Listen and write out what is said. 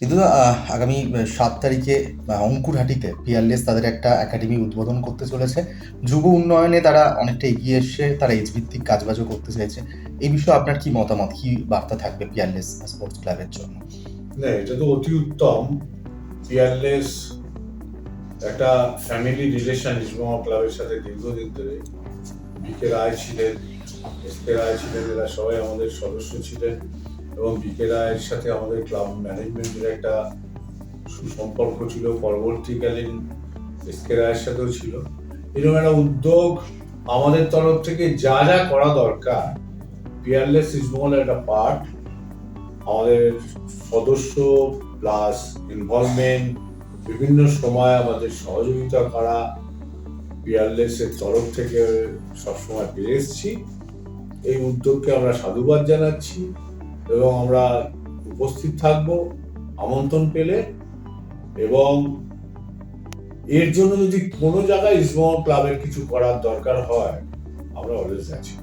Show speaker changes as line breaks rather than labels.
কিন্তু আগামী সাত তারিখে অঙ্কুরহাটিতে পিয়ারলেস তাদের একটা একাডেমি উদ্বোধন করতে চলেছে। যুব উন্নয়নে তারা অনেকটা এগিয়ে এসে তারা এজ ভিত্তিক কাজবাজও করতে চাইছে। এই বিষয়ে আপনার কি মতামত? কি বার্তা থাকবে পিয়ারলেস স্পোর্টস ক্লাবের জন্য?
না, এটা তো অতি উত্তম। পিয়ারলেস একটা ফ্যামিলি রিলেশন ইসমা ক্লাবের সাথে দীর্ঘদিন ধরে বিকে রায় ছিলেন এস কে রায় ছিলেন, এরা সবাই আমাদের সদস্য ছিলেন। এবং বিকে রায়ের সাথে আমাদের ক্লাব ম্যানেজমেন্টের একটা সুসম্পর্ক ছিল। পরবর্তীকালীন এস কে রায়ের সাথেও ছিল। এরকম একটা উদ্যোগ আমাদের তরফ থেকে যা যা করা দরকার পিয়ারলেস ইসমহলের একটা পার্ট আমাদের সদস্য প্লাস ইনভলভমেন্ট বিভিন্ন সময় আমাদের সহযোগিতা করা পিয়ারলেসের তরফ থেকে সবসময় পেয়ে এসেছি। এই উদ্যোগকে আমরা সাধুবাদ জানাচ্ছি। এবং আমরা উপস্থিত থাকব, আমন্ত্রণ পেলে এবং এর জন্য যদি কোনো জায়গায় ইসমল ক্লাবের কিছু করার দরকার হয়, আমরা অলওয়েজ আছি।